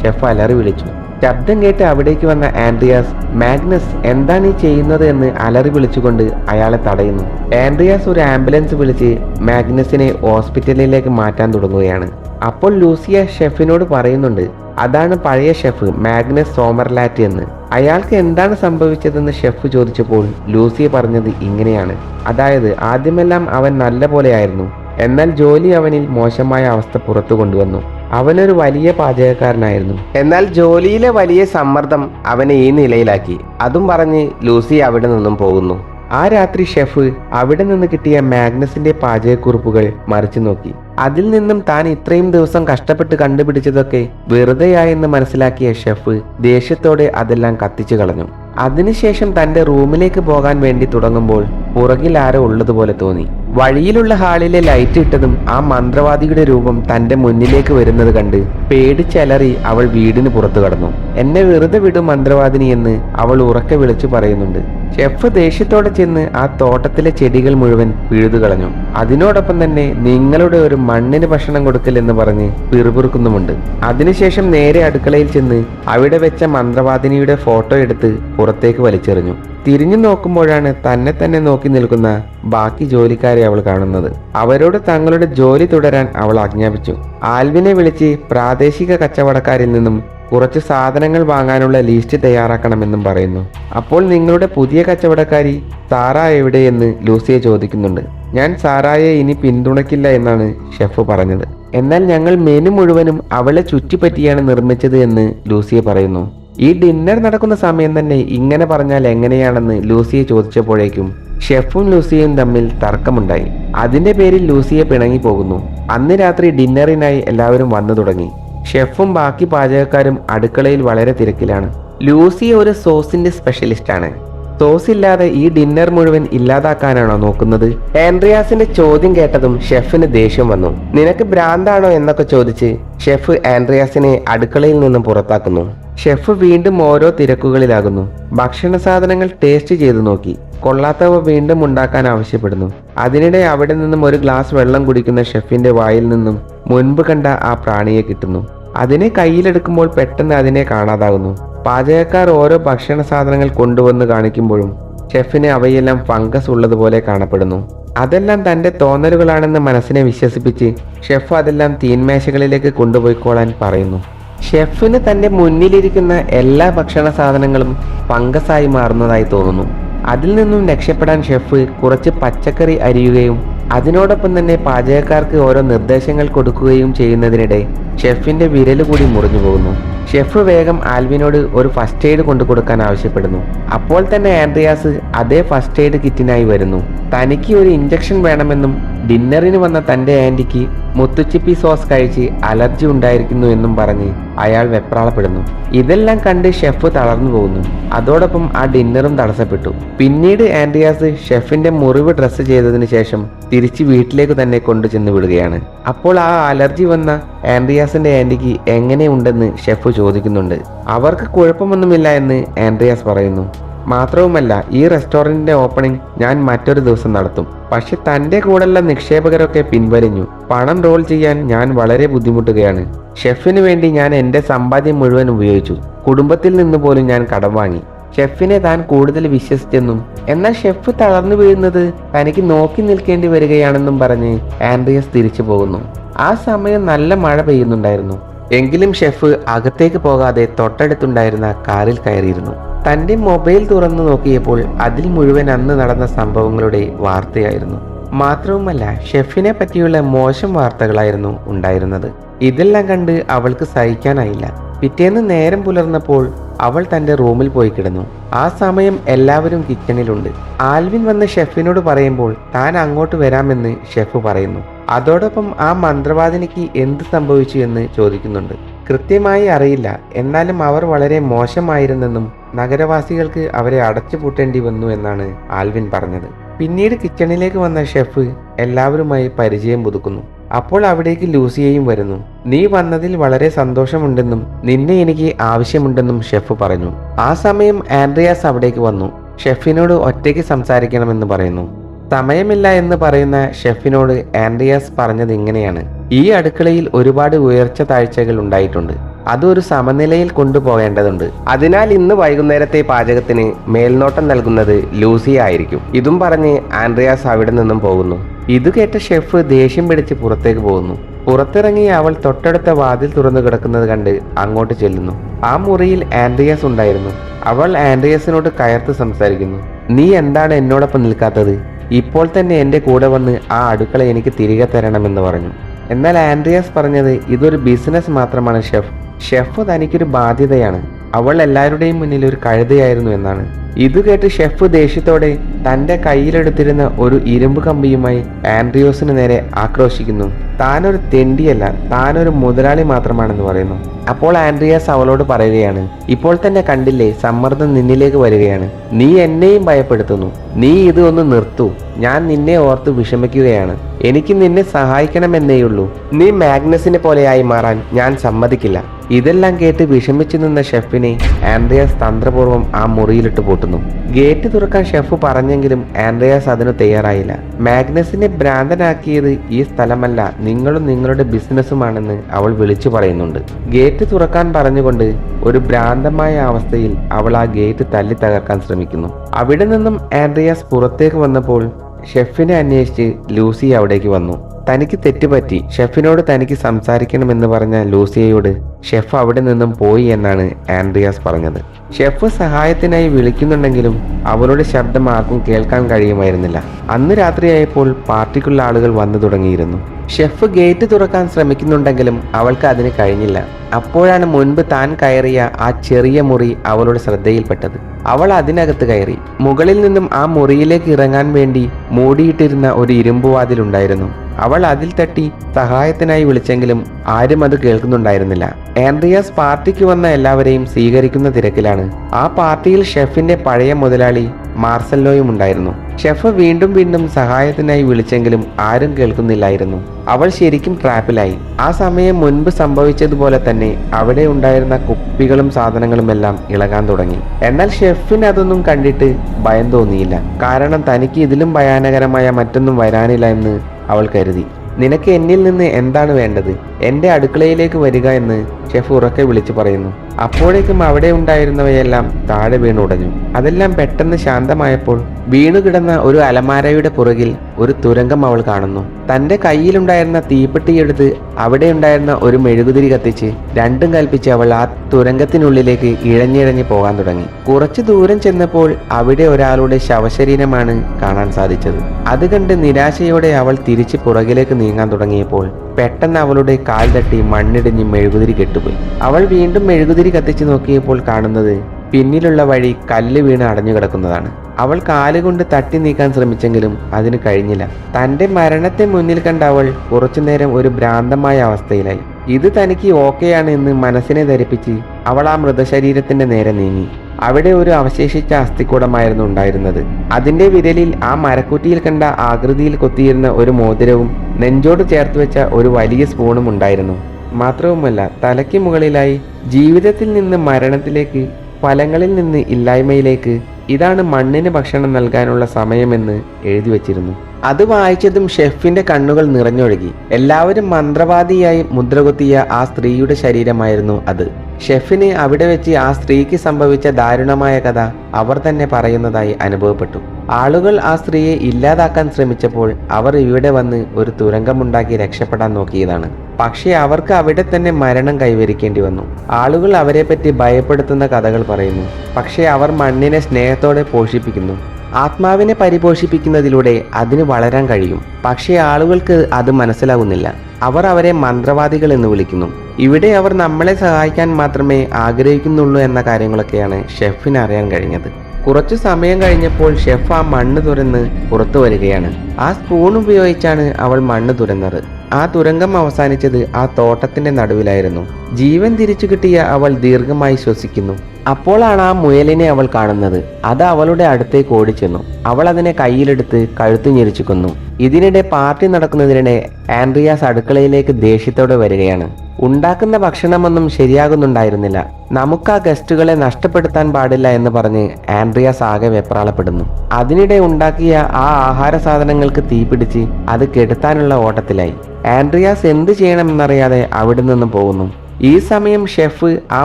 ഷെഫ് അലറി വിളിച്ചു. ശബ്ദം കേട്ട് അവിടേക്ക് വന്ന ആൻഡ്രിയാസ് മാഗ്നസ് എന്താ നീ ചെയ്യുന്നത്? എന്ന് അലറി വിളിച്ചുകൊണ്ട് അയാളെ തടയുന്നു. ആൻഡ്രിയാസ് ഒരു ആംബുലൻസ് വിളിച്ച് മാഗ്നസിനെ ഹോസ്പിറ്റലിലേക്ക് മാറ്റാൻ തുടങ്ങുകയാണ്. അപ്പോൾ ലൂസിയ ഷെഫിനോട് പറയുന്നുണ്ട് അതാണ് പഴയ ഷെഫ് മാഗ്നസ് സോമർലാറ്റ് എന്ന്. അയാൾക്ക് എന്താണ് സംഭവിച്ചതെന്ന് ഷെഫ് ചോദിച്ചപ്പോൾ ലൂസിയ പറഞ്ഞത് ഇങ്ങനെയാണ്. അതായത് ആദ്യമെല്ലാം അവൻ നല്ല പോലെയായിരുന്നു എന്നാൽ ജോലി അവനിൽ മോശമായ അവസ്ഥ പുറത്തു കൊണ്ടുവന്നു. അവനൊരു വലിയ പാചകക്കാരനായിരുന്നു. എന്നാൽ ജോലിയിലെ വലിയ സമ്മർദ്ദം അവനെ ഈ നിലയിലാക്കി. അതും പറഞ്ഞ് ലൂസി അവിടെ നിന്നും പോകുന്നു. ആ രാത്രി ഷെഫ് അവിടെ നിന്ന് കിട്ടിയ മാഗ്നസിന്റെ പാചകക്കുറിപ്പുകൾ മറിച്ചു നോക്കി. അതിൽ നിന്നും താൻ ഇത്രയും ദിവസം കഷ്ടപ്പെട്ട് കണ്ടുപിടിച്ചതൊക്കെ വെറുതെയായെന്ന് മനസ്സിലാക്കിയ ഷെഫ് ദേഷ്യത്തോടെ അതെല്ലാം കത്തിച്ചു കളഞ്ഞു. അതിനുശേഷം തന്റെ റൂമിലേക്ക് പോകാൻ വേണ്ടി തുടങ്ങുമ്പോൾ പുറകിൽ ആരോ ഉള്ളതുപോലെ തോന്നി. വഴിയിലുള്ള ഹാളിലെ ലൈറ്റ് ഇട്ടതും ആ മന്ത്രവാദിയുടെ രൂപം തന്റെ മുന്നിലേക്ക് വരുന്നത് കണ്ട് പേടിച്ചലറി അവൾ വീടിന് പുറത്തു കടന്നു. എന്നെ വെറുതെ വിടും മന്ത്രവാദിനി എന്ന് അവൾ ഉറക്കെ വിളിച്ചു പറയുന്നുണ്ട്. ഷെഫ് ദേഷ്യത്തോടെ ചെന്ന് ആ തോട്ടത്തിലെ ചെടികൾ മുഴുവൻ പിഴുതു കളഞ്ഞു. അതിനോടൊപ്പം തന്നെ നിങ്ങളുടെ ഒരു മണ്ണിന് ഭക്ഷണം കൊടുക്കൽ എന്ന് പറഞ്ഞ് പിറുപിറുക്കുന്നുമുണ്ട്. അതിനുശേഷം നേരെ അടുക്കളയിൽ ചെന്ന് അവിടെ വെച്ച മന്ത്രവാദിനിയുടെ ഫോട്ടോ എടുത്ത് പുറത്തേക്ക് വലിച്ചെറിഞ്ഞു. തിരിഞ്ഞു നോക്കുമ്പോഴാണ് തന്നെ തന്നെ നോക്കി നിൽക്കുന്ന ബാക്കി ജോലിക്കാരെ അവൾ കാണുന്നത്. അവരോട് തങ്ങളുടെ ജോലി തുടരാൻ അവൾ ആജ്ഞാപിച്ചു. ആൽവിനെ വിളിച്ച് പ്രാദേശിക കച്ചവടക്കാരിൽ നിന്നും കുറച്ച് സാധനങ്ങൾ വാങ്ങാനുള്ള ലിസ്റ്റ് തയ്യാറാക്കണമെന്നും പറയുന്നു. അപ്പോൾ നിങ്ങളുടെ പുതിയ കച്ചവടക്കാരി സാറ എവിടെയെന്ന് ലൂസിയെ ചോദിക്കുന്നുണ്ട്. ഞാൻ സാറായെ ഇനി പിന്തുണയ്ക്കില്ല എന്നാണ് ഷെഫ് പറഞ്ഞത്. എന്നാൽ ഞങ്ങൾ മെനു മുഴുവനും അവളെ ചുറ്റിപ്പറ്റിയാണ് നിർമ്മിച്ചത് എന്ന് ലൂസിയെ പറയുന്നു. ഈ ഡിന്നർ നടക്കുന്ന സമയം തന്നെ ഇങ്ങനെ പറഞ്ഞാൽ എങ്ങനെയാണെന്ന് ലൂസിയെ ചോദിച്ചപ്പോഴേക്കും ഷെഫും ലൂസിയും തമ്മിൽ തർക്കമുണ്ടായി. അതിന്റെ പേരിൽ ലൂസിയെ പിണങ്ങി പോകുന്നു. അന്ന് രാത്രി ഡിന്നറിനായി എല്ലാവരും വന്നു തുടങ്ങി. ഷെഫും ബാക്കി പാചകക്കാരും അടുക്കളയിൽ വളരെ തിരക്കിലാണ്. ലൂസി ഒരു സോസിന്റെ സ്പെഷ്യലിസ്റ്റ് ആണ്. സോസ് ഇല്ലാതെ ഈ ഡിന്നർ മുഴുവൻ ഇല്ലാതാക്കാനാണോ നോക്കുന്നത്? ആൻഡ്രിയാസിന്റെ ചോദ്യം കേട്ടതും ഷെഫിന് ദേഷ്യം വന്നു. നിനക്ക് ഭ്രാന്താണോ എന്നൊക്കെ ചോദിച്ച് ഷെഫ് ആൻഡ്രിയാസിനെ അടുക്കളയിൽ നിന്നും പുറത്താക്കുന്നു. ഷെഫ് വീണ്ടും ഓരോ തിരക്കുകളിലാകുന്നു. ഭക്ഷണ സാധനങ്ങൾ ടേസ്റ്റ് ചെയ്തു നോക്കി. കൊള്ളാത്തവ വീണ്ടും ഉണ്ടാക്കാൻ ആവശ്യപ്പെടുന്നു. അതിനിടെ അവിടെ നിന്നും ഒരു ഗ്ലാസ് വെള്ളം കുടിക്കുന്ന ഷെഫിന്റെ വായിൽ നിന്നും മുൻപ് കണ്ട ആ പ്രാണിയെ കിട്ടുന്നു. അതിനെ കയ്യിലെടുക്കുമ്പോൾ പെട്ടെന്ന് അതിനെ കാണാതാകുന്നു. പാചകക്കാർ ഓരോ ഭക്ഷണ സാധനങ്ങൾ കൊണ്ടുവന്ന് കാണിക്കുമ്പോഴും ഷെഫിന് അവയെല്ലാം ഫംഗസ് ഉള്ളതുപോലെ കാണപ്പെടുന്നു. അതെല്ലാം തന്റെ തോന്നലുകളാണെന്ന് മനസ്സിനെ വിശ്വസിപ്പിച്ച് ഷെഫ് അതെല്ലാം തീന്മേശകളിലേക്ക് കൊണ്ടുപോയിക്കോളാൻ പറയുന്നു. ഷെഫിന് തന്റെ മുന്നിലിരിക്കുന്ന എല്ലാ ഭക്ഷണ സാധനങ്ങളും ഫംഗസായി മാറുന്നതായി തോന്നുന്നു. അതിൽ നിന്നും രക്ഷപ്പെടാൻ ഷെഫ് കുറച്ച് പച്ചക്കറി അരിയുകയും അതിനോടൊപ്പം തന്നെ പാചകക്കാർക്ക് ഓരോ നിർദ്ദേശങ്ങൾ കൊടുക്കുകയും ചെയ്യുന്നതിനിടെ ഷെഫിന്റെ വിരൽ കൂടി മുറിഞ്ഞു പോകുന്നു. ഷെഫ് വേഗം ആൽവിനോട് ഒരു ഫസ്റ്റ് എയ്ഡ് കൊണ്ടു കൊടുക്കാൻ ആവശ്യപ്പെടുന്നു. അപ്പോൾ തന്നെ ആൻഡ്രിയാസ് അതേ ഫസ്റ്റ് എയ്ഡ് കിറ്റിനായി വരുന്നു. തനിക്ക് ഒരു ഇഞ്ചക്ഷൻ വേണമെന്നും ഡിന്നറിന് വന്ന തന്റെ ആന്റിക്ക് മുത്തുച്ചിപ്പി സോസ് കഴിച്ച് അലർജി ഉണ്ടായിരിക്കുന്നു എന്നും പറഞ്ഞ് അയാൾ വെപ്രാളപ്പെടുന്നു. ഇതെല്ലാം കണ്ട് ഷെഫ് തളർന്നു പോകുന്നു. അതോടൊപ്പം ആ ഡിന്നറും തടസ്സപ്പെട്ടു. പിന്നീട് ആൻഡ്രിയാസ് ഷെഫിന്റെ മുറിവ് ഡ്രസ്സ് ചെയ്തതിനു ശേഷം തിരിച്ച് വീട്ടിലേക്ക് തന്നെ കൊണ്ടു ചെന്ന് വിടുകയാണ്. അപ്പോൾ ആ അലർജി വന്ന ആൻഡ്രിയാസിന്റെ ആന്റിക്ക് എങ്ങനെയുണ്ടെന്ന് ഷെഫ് ചോദിക്കുന്നുണ്ട്. അവർക്ക് കുഴപ്പമൊന്നുമില്ല എന്ന് ആൻഡ്രിയാസ് പറയുന്നു. മാത്രവുമല്ല ഈ റെസ്റ്റോറന്റിന്റെ ഓപ്പണിംഗ് ഞാൻ മറ്റൊരു ദിവസം നടത്തും. പക്ഷെ തന്റെ കൂടെയുള്ള നിക്ഷേപകരൊക്കെ പിൻവലിഞ്ഞു. പണം റോൾ ചെയ്യാൻ ഞാൻ വളരെ ബുദ്ധിമുട്ടുകയാണ്. ഷെഫിന് വേണ്ടി ഞാൻ എന്റെ സമ്പാദ്യം മുഴുവൻ ഉപയോഗിച്ചു. കുടുംബത്തിൽ നിന്ന് പോലും ഞാൻ കടം വാങ്ങി. ഷെഫിനെ താൻ കൂടുതൽ വിശ്വസിച്ചെന്നും എന്നാൽ ഷെഫ് തളർന്നു വീഴുന്നത് തനിക്ക് നോക്കി നിൽക്കേണ്ടി വരികയാണെന്നും പറഞ്ഞ് ആൻഡ്രിയസ് തിരിച്ചു പോകുന്നു. ആ സമയം നല്ല മഴ പെയ്യുന്നുണ്ടായിരുന്നു. എങ്കിലും ഷെഫ് അകത്തേക്ക് പോകാതെ തൊട്ടടുത്തുണ്ടായിരുന്ന കാറിൽ കയറിയിരുന്നു. തന്റെ മൊബൈൽ തുറന്നു നോക്കിയപ്പോൾ അതിൽ മുഴുവൻ അന്ന് നടന്ന സംഭവങ്ങളുടെ വാർത്തയായിരുന്നു. മാത്രവുമല്ല ഷെഫിനെ പറ്റിയുള്ള മോശം വാർത്തകളായിരുന്നു ഉണ്ടായിരുന്നത്. ഇതെല്ലാം കണ്ട് അവൾക്ക് സഹിക്കാനായില്ല. പിറ്റേന്ന് നേരം പുലർന്നപ്പോൾ അവൾ തന്റെ റൂമിൽ പോയി കിടന്നു. ആ സമയം എല്ലാവരും കിച്ചണിലുണ്ട്. ആൽവിൻ വന്ന് ഷെഫിനോട് പറയുമ്പോൾ താൻ അങ്ങോട്ട് വരാമെന്ന് ഷെഫ് പറയുന്നു. അതോടൊപ്പം ആ മന്ത്രവാദിനിക്ക് എന്ത് സംഭവിച്ചു എന്ന് ചോദിക്കുന്നുണ്ട്. കൃത്യമായി അറിയില്ല. എന്നാലും അവർ വളരെ മോശമായിരുന്നെന്നും നഗരവാസികൾക്ക് അവരെ അടച്ചുപൂട്ടേണ്ടി വന്നു എന്നാണ് ആൽവിൻ പറഞ്ഞത്. പിന്നീട് കിച്ചണിലേക്ക് വന്ന ഷെഫ് എല്ലാവരുമായി പരിചയം പുതുക്കുന്നു. അപ്പോൾ അവിടേക്ക് ലൂസിയയും വരുന്നു. നീ വന്നതിൽ വളരെ സന്തോഷമുണ്ടെന്നും നിന്നെ എനിക്ക് ആവശ്യമുണ്ടെന്നും ഷെഫ് പറഞ്ഞു. ആ സമയം ആൻഡ്രിയാസ് അവിടേക്ക് വന്നു. ഷെഫിനോട് ഒറ്റയ്ക്ക് സംസാരിക്കണമെന്ന് പറയുന്നു. സമയമില്ല എന്ന് പറയുന്ന ഷെഫിനോട് ആൻഡ്രിയാസ് പറഞ്ഞത് ഇങ്ങനെയാണ്. ഈ അടുക്കളയിൽ ഒരുപാട് ഉയർച്ച താഴ്ചകൾ ഉണ്ടായിട്ടുണ്ട്. അതൊരു സമനിലയിൽ കൊണ്ടുപോകേണ്ടതുണ്ട്. അതിനാൽ ഇന്ന് വൈകുന്നേരത്തെ പാചകത്തിന് മേൽനോട്ടം നൽകുന്നത് ലൂസി ആയിരിക്കും. ഇതും പറഞ്ഞ് ആൻഡ്രിയാസ് അവിടെ നിന്നും പോകുന്നു. ഇത് കേട്ട ഷെഫ് ദേഷ്യം പിടിച്ച് പുറത്തേക്ക് പോകുന്നു. പുറത്തിറങ്ങി അവൾ തൊട്ടടുത്ത വാതിൽ തുറന്നു കിടക്കുന്നത് കണ്ട് അങ്ങോട്ട് ചെല്ലുന്നു. ആ മുറിയിൽ ആൻഡ്രിയാസ് ഉണ്ടായിരുന്നു. അവൾ ആൻഡ്രിയാസിനോട് കയർത്ത് സംസാരിക്കുന്നു. നീ എന്താണ് എന്നോടൊപ്പം നിൽക്കാത്തത്? ഇപ്പോൾ തന്നെ എന്റെ കൂടെ വന്ന് ആ അടുക്കള എനിക്ക് തിരികെ തരണമെന്ന് പറഞ്ഞു. എന്നാൽ ആൻഡ്രിയാസ് പറഞ്ഞത് ഇതൊരു ബിസിനസ് മാത്രമാണ് ഷെഫ്. ഷെഫ് തനിക്കൊരു ബാധ്യതയാണ്. അവൾ എല്ലാവരുടെയും മുന്നിൽ ഒരു കഴുതയായിരുന്നു എന്നാണ്. ഇത് കേട്ട് ഷെഫ് ദേഷ്യത്തോടെ തന്റെ കയ്യിലെടുത്തിരുന്ന ഒരു ഇരുമ്പ് കമ്പിയുമായി ആൻഡ്രിയോസിന് നേരെ ആക്രോശിക്കുന്നു. താനൊരു തെണ്ടിയല്ല താനൊരു മുതലാളി മാത്രമാണെന്ന് പറയുന്നു. അപ്പോൾ ആൻഡ്രിയാസ് അവളോട് പറയുകയാണ് ഇപ്പോൾ തന്നെ കണ്ടില്ലേ സമ്മർദ്ദം നിന്നിലേക്ക് വരികയാണ്. നീ എന്നെയും ഭയപ്പെടുത്തുന്നു. നീ ഇത് ഒന്ന് നിർത്തൂ. ഞാൻ നിന്നെ ഓർത്ത് വിഷമിക്കുകയാണ്. എനിക്ക് നിന്നെ സഹായിക്കണമെന്നേയുള്ളൂ. നീ മാഗ്നസിനെ പോലെയായി മാറാൻ ഞാൻ സമ്മതിക്കില്ല. ഇതെല്ലാം കേട്ട് വിഷമിച്ചു നിന്ന ഷെഫിനെ ആൻഡ്രിയാസ് തന്ത്രപൂർവം ആ മുറിയിലിട്ട് പൂട്ടുന്നു. ഗേറ്റ് തുറക്കാൻ ഷെഫ് പറഞ്ഞെങ്കിലും ആൻഡ്രിയാസ് അതിന് തയ്യാറായില്ല. മാഗ്നസിനെ ഭ്രാന്തനാക്കിയത് ഈ സ്ഥലമല്ല നിങ്ങളും നിങ്ങളുടെ ബിസിനസ്സുമാണെന്ന് അവൾ വിളിച്ചു പറയുന്നുണ്ട്. ഗേറ്റ് തുറക്കാൻ പറഞ്ഞുകൊണ്ട് ഒരു ഭ്രാന്തമായ അവസ്ഥയിൽ അവൾ ആ ഗേറ്റ് തല്ലി തകർക്കാൻ ശ്രമിക്കുന്നു. അവിടെ നിന്നും ആൻഡ്രിയാസ് പുറത്തേക്ക് വന്നപ്പോൾ ഷെഫിനെ അന്വേഷിച്ച് ലൂസി അവിടേക്ക് വന്നു. തനിക്ക് തെറ്റുപറ്റി. ഷെഫിനോട് തനിക്ക് സംസാരിക്കണമെന്ന് പറഞ്ഞ ലൂസിയയോട് ഷെഫ് അവിടെ നിന്നും പോയി എന്നാണ് ആൻഡ്രിയാസ് പറഞ്ഞത്. ഷെഫ് സഹായത്തിനായി വിളിക്കുന്നുണ്ടെങ്കിലും അവരുടെ ശബ്ദം ആർക്കും കേൾക്കാൻ കഴിയുമായിരുന്നില്ല. അന്ന് രാത്രിയായപ്പോൾ പാർട്ടിക്കുള്ള ആളുകൾ വന്നു തുടങ്ങിയിരുന്നു. ഷെഫ് ഗേറ്റ് തുറക്കാൻ ശ്രമിക്കുന്നുണ്ടെങ്കിലും അവൾക്ക് അതിന് കഴിഞ്ഞില്ല. അപ്പോഴാണ് മുൻപ് താൻ കയറിയ ആ ചെറിയ മുറി അവളുടെ ശ്രദ്ധയിൽപ്പെട്ടത്. അവൾ അതിനകത്ത് കയറി. മുകളിൽ നിന്നും ആ മുറിയിലേക്ക് ഇറങ്ങാൻ വേണ്ടി മൂടിയിട്ടിരുന്ന ഒരു ഇരുമ്പുവാതിലുണ്ടായിരുന്നു അവൾ അതിൽ തട്ടി സഹായത്തിനായി വിളിച്ചെങ്കിലും ആരും അത് കേൾക്കുന്നുണ്ടായിരുന്നില്ല. ആൻഡ്രിയാസ് പാർട്ടിക്ക് വന്ന എല്ലാവരെയും സ്വീകരിക്കുന്ന തിരക്കിലാണ്. ആ പാർട്ടിയിൽ ഷെഫിന്റെ പഴയ മുതലാളി മാർസല്ലോയും ഉണ്ടായിരുന്നു. ഷെഫ് വീണ്ടും വീണ്ടും സഹായത്തിനായി വിളിച്ചെങ്കിലും ആരും കേൾക്കുന്നില്ലായിരുന്നു. അവൾ ശരിക്കും ട്രാപ്പിലായി. ആ സമയം മുൻപ് സംഭവിച്ചതുപോലെ തന്നെ അവിടെ ഉണ്ടായിരുന്ന കുപ്പികളും സാധനങ്ങളും എല്ലാം ഇളകാൻ തുടങ്ങി. എന്നാൽ ഷെഫിന് അതൊന്നും കണ്ടിട്ട് ഭയം തോന്നിയില്ല. കാരണം തനിക്ക് ഇതിലും ഭയാനകരമായ മറ്റൊന്നും വരാനില്ല എന്ന് അവൾ കരുതി. നിനക്ക് എന്നിൽ നിന്ന് എന്താണ് വേണ്ടത്? എന്റെ അടുക്കളയിലേക്ക് വരിക എന്ന് ഷെഫ് ഉറക്കെ വിളിച്ചു പറയുന്നു. അപ്പോഴേക്കും അവിടെ ഉണ്ടായിരുന്നവയെല്ലാം താഴെ വീണുടഞ്ഞു അതെല്ലാം പെട്ടെന്ന് ശാന്തമായപ്പോൾ വീണുകിടന്ന ഒരു അലമാരയുടെ പുറകിൽ ഒരു തുരങ്കം അവൾ കാണുന്നു. തന്റെ കയ്യിലുണ്ടായിരുന്ന തീപ്പെട്ടിയെടുത്ത് അവിടെ ഉണ്ടായിരുന്ന ഒരു മെഴുകുതിരി കത്തിച്ച് രണ്ടും കൽപ്പിച്ച് അവൾ ആ തുരങ്കത്തിനുള്ളിലേക്ക് ഇഴഞ്ഞിഴഞ്ഞ് പോകാൻ തുടങ്ങി. കുറച്ചു ദൂരം ചെന്നപ്പോൾ അവിടെ ഒരാളുടെ ശവശരീരമാണ് കാണാൻ സാധിച്ചത്. അത് കണ്ട് നിരാശയോടെ അവൾ തിരിച്ച് പുറകിലേക്ക് നീങ്ങാൻ തുടങ്ങിയപ്പോൾ പെട്ടെന്ന് അവളുടെ കാൽ തട്ടി മണ്ണിടിഞ്ഞ് മെഴുകുതിരി കെട്ടുപോയി. അവൾ വീണ്ടും മെഴുകുതിരി കത്തിച്ച് നോക്കിയപ്പോൾ കാണുന്നത് പിന്നിലുള്ള വഴി കല്ല് വീണ് അടഞ്ഞു കിടക്കുന്നതാണ്. അവൾ കാലുകൊണ്ട് തട്ടി നീക്കാൻ ശ്രമിച്ചെങ്കിലും അതിന് കഴിഞ്ഞില്ല. തന്റെ മരണത്തെ മുന്നിൽ കണ്ട അവൾ കുറച്ചുനേരം ഒരു ഭ്രാന്തമായ അവസ്ഥയിലായി. ഇത് തനിക്ക് ഓക്കെയാണ് എന്ന് മനസ്സിനെ ധരിപ്പിച്ച് അവൾ ആ മൃതശരീരത്തിന്റെ നേരെ നീങ്ങി. അവിടെ ഒരു അവശേഷിച്ച അസ്ഥിക്കൂടമായിരുന്നു ഉണ്ടായിരുന്നത്. അതിന്റെ വിരലിൽ ആ മരക്കുറ്റിയിൽ കണ്ട ആകൃതിയിൽ കൊത്തിയിരുന്ന ഒരു മോതിരവും നെഞ്ചോട് ചേർത്ത് വെച്ച ഒരു വലിയ സ്പൂണും ഉണ്ടായിരുന്നു. മാത്രവുമല്ല തലയ്ക്ക് മുകളിലായി ജീവിതത്തിൽ നിന്ന് മരണത്തിലേക്ക് ഫലങ്ങളിൽ നിന്ന് ഇല്ലായ്മയിലേക്ക് ഇതാണ് മണ്ണിന് ഭക്ഷണം നൽകാനുള്ള സമയമെന്ന് എഴുതി വച്ചിരുന്നു. അത് വായിച്ചതും ഷെഫിന്റെ കണ്ണുകൾ നിറഞ്ഞൊഴുകി. എല്ലാവരും മന്ത്രവാദിയായി മുദ്രകുത്തിയ ആ സ്ത്രീയുടെ ശരീരമായിരുന്നു അത്. ഷെഫിന് അവിടെ വെച്ച് ആ സ്ത്രീക്ക് സംഭവിച്ച ദാരുണമായ കഥ അവർ തന്നെ പറയുന്നതായി അനുഭവപ്പെട്ടു. ആളുകൾ ആ സ്ത്രീയെ ഇല്ലാതാക്കാൻ ശ്രമിച്ചപ്പോൾ അവർ ഇവിടെ വന്ന് ഒരു തുരങ്കമുണ്ടാക്കി രക്ഷപ്പെടാൻ നോക്കിയതാണ്. പക്ഷേ അവർക്ക് അവിടെ തന്നെ മരണം കൈവരിക്കേണ്ടി വന്നു. ആളുകൾ അവരെപ്പറ്റി ഭയപ്പെടുത്തുന്ന കഥകൾ പറയുന്നു. പക്ഷേ അവർ മണ്ണിനെ സ്നേഹത്തോടെ പോഷിപ്പിക്കുന്നു. ആത്മാവിനെ പരിപോഷിപ്പിക്കുന്നതിലൂടെ അതിന് വളരാൻ കഴിയും. പക്ഷേ ആളുകൾക്ക് അത് മനസ്സിലാകുന്നില്ല അവർ അവരെ മന്ത്രവാദികൾ എന്ന് വിളിക്കുന്നു. ഇവിടെ അവർ നമ്മളെ സഹായിക്കാൻ മാത്രമേ ആഗ്രഹിക്കുന്നുള്ളൂ എന്ന കാര്യങ്ങളൊക്കെയാണ് ഷെഫിന് അറിയാൻ കഴിഞ്ഞത്. കുറച്ചു സമയം കഴിഞ്ഞപ്പോൾ ഷെഫ് ആ മണ്ണ് തുരന്ന് പുറത്തു വരികയാണ്. ആ സ്പൂൺ ഉപയോഗിച്ചാണ് അവൾ മണ്ണ് തുറന്നത് ആ തുരങ്കം അവസാനിച്ചത് ആ തോട്ടത്തിന്റെ നടുവിലായിരുന്നു. ജീവൻ തിരിച്ചു കിട്ടിയ അവൾ ദീർഘമായി ശ്വസിക്കുന്നു. അപ്പോളാണ് ആ മുയലിനെ അവൾ കാണുന്നത്. അത് അവളുടെ അടുത്തേക്ക് ഓടിച്ചെന്നു. അവൾ അതിനെ കയ്യിലെടുത്ത് കഴുത്തു ഞെരിച്ചു കൊന്നു ഇതിനിടെ പാർട്ടി നടക്കുന്നതിനിടെ ആൻഡ്രിയാസ് അടുക്കളയിലേക്ക് ദേഷ്യത്തോടെ വരികയാണ്. ഉണ്ടാക്കുന്ന ഭക്ഷണമൊന്നും ശരിയാകുന്നുണ്ടായിരുന്നില്ല. നമുക്ക് ആ ഗസ്റ്റുകളെ നഷ്ടപ്പെടുത്താൻ പാടില്ല എന്ന് പറഞ്ഞ് ആൻഡ്രിയാസ് ആകെ വെപ്രാളപ്പെടുന്നു. അതിനിടെ ഉണ്ടാക്കിയ ആ ആഹാര സാധനങ്ങൾക്ക് തീപിടിച്ച് അത് കെടുത്താനുള്ള ഓട്ടത്തിലായി. ആൻഡ്രിയാസ് എന്ത് ചെയ്യണമെന്നറിയാതെ അവിടെ നിന്ന് പോകുന്നു. ഈ സമയം ഷെഫ് ആ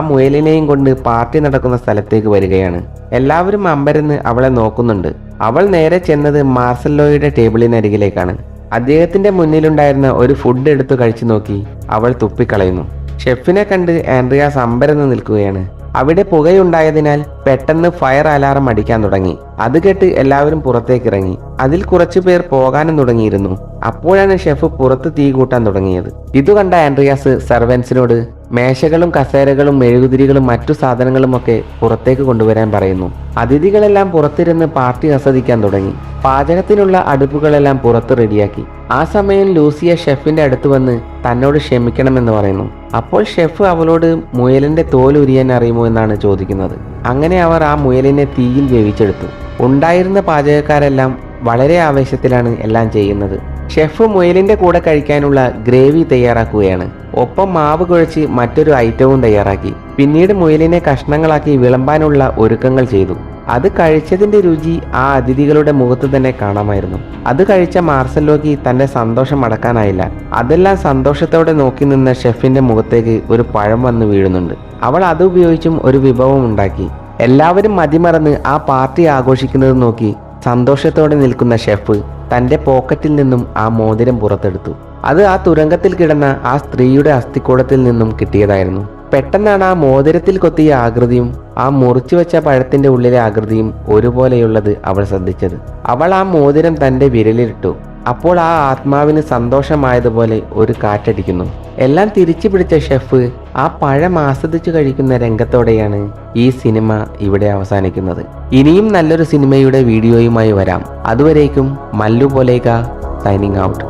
മുയലിനെയും കൊണ്ട് പാർട്ടി നടക്കുന്ന സ്ഥലത്തേക്ക് വരികയാണ്. എല്ലാവരും അമ്പരന്ന് അവളെ നോക്കുന്നുണ്ട്. അവൾ നേരെ ചെന്നത് മാർസലോയുടെ ടേബിളിനരികിലേക്കാണ് അദ്ദേഹത്തിന്റെ മുന്നിലുണ്ടായിരുന്ന ഒരു ഫുഡ് എടുത്തു കഴിച്ചു നോക്കി അവൾ തുപ്പിക്കളയുന്നു. ഷെഫിനെ കണ്ട് ആൻഡ്രിയാസ് അമ്പരന്ന് നിൽക്കുകയാണ്. അവിടെ പുകയുണ്ടായതിനാൽ പെട്ടെന്ന് ഫയർ അലാറം അടിക്കാൻ തുടങ്ങി. അത് കേട്ട് എല്ലാവരും പുറത്തേക്ക് ഇറങ്ങി. അതിൽ കുറച്ചു പേർ പോകാനും തുടങ്ങിയിരുന്നു. അപ്പോഴാണ് ഷെഫ് പുറത്ത് തീ കൂട്ടാൻ തുടങ്ങിയത്. ഇതു കണ്ട ആൻഡ്രിയാസ് സർവൻസിനോട് മേശകളും കസേരകളും മെഴുകുതിരികളും മറ്റു സാധനങ്ങളും ഒക്കെ പുറത്തേക്ക് കൊണ്ടുവരാൻ പറയുന്നു. അതിഥികളെല്ലാം പുറത്തിരുന്ന് പാർട്ടി ആസ്വദിക്കാൻ തുടങ്ങി. പാചകത്തിനുള്ള അടുപ്പുകളെല്ലാം പുറത്ത് റെഡിയാക്കി. ആ സമയം ലൂസിയ ഷെഫിന്റെ അടുത്ത് വന്ന് തന്നോട് ക്ഷമിക്കണമെന്ന് പറയുന്നു. അപ്പോൾ ഷെഫ് അവളോട് മുയലിന്റെ തോൽ ഉരിയാൻ അറിയുമോ എന്നാണ് ചോദിക്കുന്നത്. അങ്ങനെ അവർ ആ മുയലിനെ തീയിൽ വേവിച്ചെടുത്തു. ഉണ്ടായിരുന്ന പാചകക്കാരെല്ലാം വളരെ ആവേശത്തിലാണ് എല്ലാം ചെയ്യുന്നത്. ഷെഫ് മുയലിന്റെ കൂടെ കഴിക്കാനുള്ള ഗ്രേവി തയ്യാറാക്കുകയാണ്. ഒപ്പം മാവ് കുഴച്ച് മറ്റൊരു ഐറ്റവും തയ്യാറാക്കി. പിന്നീട് മുയലിനെ കഷ്ണങ്ങളാക്കി വിളമ്പാനുള്ള ഒരുക്കങ്ങൾ ചെയ്തു. അത് കഴിച്ചതിന്റെ രുചി ആ അതിഥികളുടെ മുഖത്ത് തന്നെ കാണാമായിരുന്നു. അത് കഴിച്ച മാർസലോക്ക് തന്റെ സന്തോഷം അടക്കാനായില്ല അതെല്ലാം സന്തോഷത്തോടെ നോക്കി നിന്ന ഷെഫിന്റെ മുഖത്തേക്ക് ഒരു പഴം വന്ന് വീഴുന്നുണ്ട്. അവൾ അത് ഉപയോഗിച്ചും ഒരു വിഭവം ഉണ്ടാക്കി. എല്ലാവരും മതിമറന്ന് ആ പാർട്ടി ആഘോഷിക്കുന്നത് നോക്കി സന്തോഷത്തോടെ നിൽക്കുന്ന ഷെഫ് തന്റെ പോക്കറ്റിൽ നിന്നും ആ മോതിരം പുറത്തെടുത്തു. അത് ആ തുരങ്കത്തിൽ കിടന്ന ആ സ്ത്രീയുടെ അസ്ഥിക്കൂടത്തിൽ നിന്നും കിട്ടിയതായിരുന്നു. പെട്ടെന്നാണ് ആ മോതിരത്തിൽ കൊത്തിയ ആകൃതിയും ആ മുറിച്ചു വെച്ച പഴത്തിന്റെ ഉള്ളിലെ ആകൃതിയും ഒരുപോലെയുള്ളത് അവൾ ശ്രദ്ധിച്ചത്. അവൾ ആ മോതിരം തന്റെ വിരലിലിട്ടു. അപ്പോൾ ആ ആത്മാവിന് സന്തോഷമായതുപോലെ ഒരു കാറ്റടിക്കുന്നു. എല്ലാം തിരിച്ചു പിടിച്ച ഷെഫ് ആ പഴം ആസ്വദിച്ചു കഴിക്കുന്ന രംഗത്തോടെയാണ് ഈ സിനിമ ഇവിടെ അവസാനിക്കുന്നത്. ഇനിയും നല്ലൊരു സിനിമയുടെ വീഡിയോയുമായി വരാം. അതുവരേക്കും മല്ലു പോലേക്ക സൈനിങ് ഔട്ട്